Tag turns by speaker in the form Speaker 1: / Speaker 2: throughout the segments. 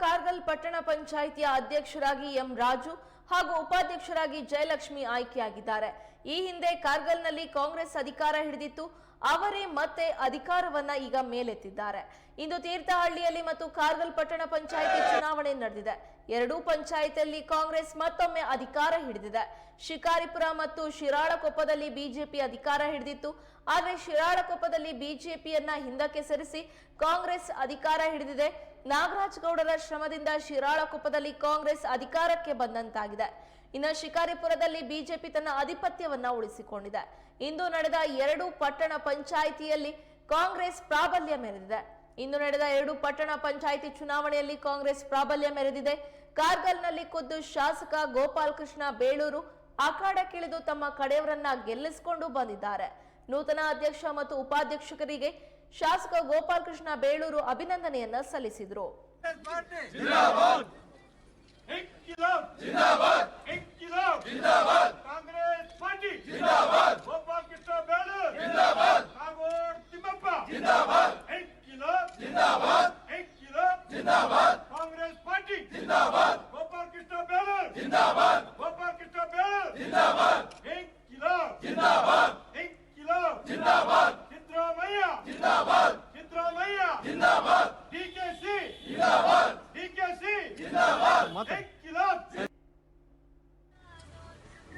Speaker 1: ಕಾರ್ಗಲ್ ಪಟ್ಟಣ ಪಂಚಾಯಿತಿಯ ಅಧ್ಯಕ್ಷರಾಗಿ ಎಂ ರಾಜು ಹಾಗೂ ಉಪಾಧ್ಯಕ್ಷರಾಗಿ ಜಯಲಕ್ಷ್ಮಿ ಆಯ್ಕೆಯಾಗಿದ್ದಾರೆ. ಈ ಹಿಂದೆ ಕಾರ್ಗಲ್ನಲ್ಲಿ ಕಾಂಗ್ರೆಸ್ ಅಧಿಕಾರ ಹಿಡಿದಿತ್ತು. ಅವರೇ ಮತ್ತೆ ಅಧಿಕಾರವನ್ನ ಈಗ ಮೇಲೆತ್ತಿದ್ದಾರೆ. ಇಂದು ತೀರ್ಥಹಳ್ಳಿಯಲ್ಲಿ ಮತ್ತು ಕಾರ್ಗಲ್ ಪಟ್ಟಣ ಪಂಚಾಯಿತಿ ಚುನಾವಣೆ ನಡೆದಿದೆ. ಎರಡೂ ಪಂಚಾಯಿತಿಯಲ್ಲಿ ಕಾಂಗ್ರೆಸ್ ಮತ್ತೊಮ್ಮೆ ಅಧಿಕಾರ ಹಿಡಿದಿದೆ. ಶಿಕಾರಿಪುರ ಮತ್ತು ಶಿರಾಳಕೊಪ್ಪದಲ್ಲಿ ಬಿಜೆಪಿ ಅಧಿಕಾರ ಹಿಡಿದಿತ್ತು. ಆದರೆ ಶಿರಾಳಕೊಪ್ಪದಲ್ಲಿ ಬಿಜೆಪಿಯನ್ನ ಹಿಂದಕ್ಕೆ ಸರಿಸಿ ಕಾಂಗ್ರೆಸ್ ಅಧಿಕಾರ ಹಿಡಿದಿದೆ. ನಾಗರಾಜ್ ಗೌಡರ ಶ್ರಮದಿಂದ ಶಿರಾಳಕೊಪ್ಪದಲ್ಲಿ ಕಾಂಗ್ರೆಸ್ ಅಧಿಕಾರಕ್ಕೆ ಬಂದಂತಾಗಿದೆ. ಇನ್ನು ಶಿಕಾರಿಪುರದಲ್ಲಿ ಬಿಜೆಪಿ ತನ್ನ ಆಧಿಪತ್ಯವನ್ನ ಉಳಿಸಿಕೊಂಡಿದೆ. ಇಂದು ನಡೆದ ಎರಡು ಪಟ್ಟಣ ಪಂಚಾಯಿತಿಯಲ್ಲಿ ಕಾಂಗ್ರೆಸ್ ಪ್ರಾಬಲ್ಯ ಮೆರೆದಿದೆ. ಇಂದು ನಡೆದ ಎರಡು ಪಟ್ಟಣ ಪಂಚಾಯಿತಿ ಚುನಾವಣೆಯಲ್ಲಿ ಕಾಂಗ್ರೆಸ್ ಪ್ರಾಬಲ್ಯ ಮೆರೆದಿದೆ. ಕಾರ್ಗಲ್ನಲ್ಲಿ ಖುದ್ದು ಶಾಸಕ ಗೋಪಾಲ್ ಕೃಷ್ಣ ಬೇಳೂರು ಅಖಾಡಕ್ಕಿಳಿದು ತಮ್ಮ ಕಡೆಯವರನ್ನ ಗೆಲ್ಲಿಸಿಕೊಂಡು ಬಂದಿದ್ದಾರೆ. ನೂತನ ಅಧ್ಯಕ್ಷ ಮತ್ತು ಉಪಾಧ್ಯಕ್ಷಕರಿಗೆ ಶಾಸಕ ಗೋಪಾಲ್ ಕೃಷ್ಣ ಬೇಳೂರು ಅಭಿನಂದನೆಯನ್ನ ಸಲ್ಲಿಸಿದರು.
Speaker 2: जिंदाबाद। कांग्रेस पार्टी। जिंदाबाद। गोपाल कृष्ण बैनर। जिंदाबाद। गोपाल कृष्ण बैनर। जिंदाबाद। जिंदाबाद। जिंदाबाद। सिद्धरामैया जिंदाबाद। सिद्धरामैया जिंदाबाद। डीकेसी। जिंदाबाद। जिंदाबाद। एक किला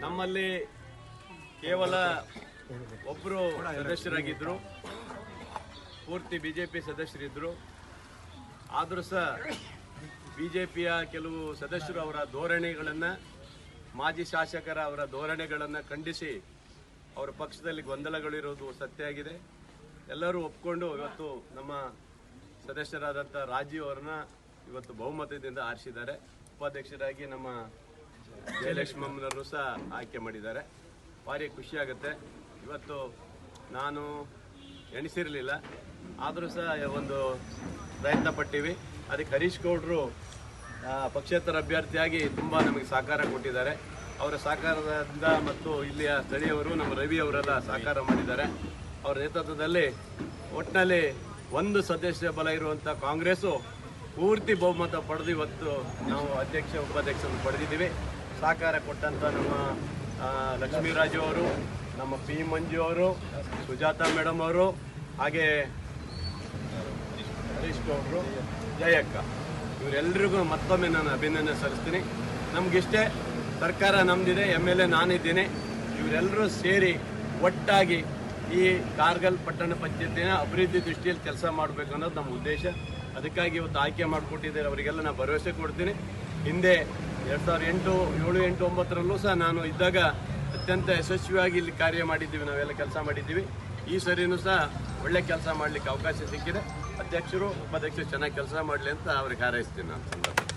Speaker 3: ನಮ್ಮಲ್ಲಿ ಕೇವಲ ಒಬ್ಬರು ಸದಸ್ಯರಾಗಿದ್ದರು ಪೂರ್ತಿ ಬಿ ಜೆ ಆದರೂ ಸಹ ಬಿ ಜೆ ಪಿಯ ಕೆಲವು ಸದಸ್ಯರು ಅವರ ಧೋರಣೆಗಳನ್ನು, ಮಾಜಿ ಶಾಸಕರ ಅವರ ಧೋರಣೆಗಳನ್ನು ಖಂಡಿಸಿ ಅವರ ಪಕ್ಷದಲ್ಲಿ ಗೊಂದಲಗಳಿರೋದು ಸತ್ಯ ಆಗಿದೆ ಎಲ್ಲರೂ ಒಪ್ಕೊಂಡು ಇವತ್ತು ನಮ್ಮ ಸದಸ್ಯರಾದಂಥ ರಾಜೀವ್ ಅವರನ್ನ ಇವತ್ತು ಬಹುಮತದಿಂದ ಆರಿಸಿದ್ದಾರೆ. ಉಪಾಧ್ಯಕ್ಷರಾಗಿ ನಮ್ಮ ಜಯಲಕ್ಷ್ಮಮ್ಮನವರು ಸಹ ಆಯ್ಕೆ ಮಾಡಿದ್ದಾರೆ. ಭಾರಿ ಖುಷಿಯಾಗುತ್ತೆ ಇವತ್ತು ನಾನು ಎಣಿಸಿರಲಿಲ್ಲ. ಆದರೂ ಸಹ ಒಂದು ಪ್ರಯತ್ನ ಪಟ್ಟಿವಿ. ಅದಕ್ಕೆ ಹರೀಶ್ ಗೌಡರು ಪಕ್ಷೇತರ ಅಭ್ಯರ್ಥಿಯಾಗಿ ತುಂಬ ನಮಗೆ ಸಹಕಾರ ಕೊಟ್ಟಿದ್ದಾರೆ. ಅವರ ಸಹಕಾರದಿಂದ ಮತ್ತು ಇಲ್ಲಿಯ ಸ್ಥಳೀಯವರು, ನಮ್ಮ ರವಿ ಅವರೆಲ್ಲ ಸಹಕಾರ ಮಾಡಿದ್ದಾರೆ. ಅವರ ನೇತೃತ್ವದಲ್ಲಿ ಒಟ್ಟಿನಲ್ಲಿ ಒಂದು ಸದಸ್ಯ ಬಲ ಇರುವಂಥ ಕಾಂಗ್ರೆಸ್ಸು ಪೂರ್ತಿ ಬಹುಮತ ಪಡೆದು ಇವತ್ತು ನಾವು ಅಧ್ಯಕ್ಷ, ಉಪಾಧ್ಯಕ್ಷರನ್ನು ಪಡೆದಿದ್ದೀವಿ. ಸಹಕಾರ ಕೊಟ್ಟಂಥ ನಮ್ಮ ಲಕ್ಷ್ಮೀರಾಜು ಅವರು, ನಮ್ಮ ಪಿ ಮಂಜು ಅವರು, ಸುಜಾತ ಮೇಡಮ್ ಅವರು, ಹಾಗೆ ಹರೀಶ್ ಗೌಡರು, ಜಯಕ್ಕ. ಇವರೆಲ್ಲರಿಗೂ ಮತ್ತೊಮ್ಮೆ ನಾನು ಅಭಿನಂದನೆ ಸಲ್ಲಿಸ್ತೀನಿ. ನಮಗಿಷ್ಟೇ, ಸರ್ಕಾರ ನಮ್ದಿದೆ, ಎಂ ಎಲ್ ಎ ನಾನಿದ್ದೀನಿ. ಇವರೆಲ್ಲರೂ ಸೇರಿ ಒಟ್ಟಾಗಿ ಈ ಕಾರ್ಗಲ್ ಪಟ್ಟಣ ಪಂಚಾಯತಿನ ಅಭಿವೃದ್ಧಿ ದೃಷ್ಟಿಯಲ್ಲಿ ಕೆಲಸ ಮಾಡಬೇಕು ಅನ್ನೋದು ನಮ್ಮ ಉದ್ದೇಶ. ಅದಕ್ಕಾಗಿ ಇವತ್ತು ಆಯ್ಕೆ ಮಾಡಿಕೊಟ್ಟಿದ್ದಾರೆ. ಅವರಿಗೆಲ್ಲ ನಾನು ಭರವಸೆ ಕೊಡ್ತೀನಿ. ಹಿಂದೆ ಎರಡು ಸಾವಿರದ ಎಂಟು, ಏಳು, ಎಂಟು, ಒಂಬತ್ತರಲ್ಲೂ ಸಹ ನಾನು ಇದ್ದಾಗ ಅತ್ಯಂತ ಯಶಸ್ವಿಯಾಗಿ ಇಲ್ಲಿ ಕಾರ್ಯ ಮಾಡಿದ್ದೀವಿ. ನಾವೆಲ್ಲ ಕೆಲಸ ಮಾಡಿದ್ದೀವಿ. ಈ ಸರಿನೂ ಸಹ ಒಳ್ಳೆ ಕೆಲಸ ಮಾಡಲಿಕ್ಕೆ ಅವಕಾಶ ಸಿಕ್ಕಿದೆ. ಅಧ್ಯಕ್ಷರು ಉಪಾಧ್ಯಕ್ಷರು ಚೆನ್ನಾಗಿ ಕೆಲಸ ಮಾಡಲಿ ಅಂತ ಅವ್ರಿಗೆ ಹಾರೈಸ್ತೀನಿ ನಾನು.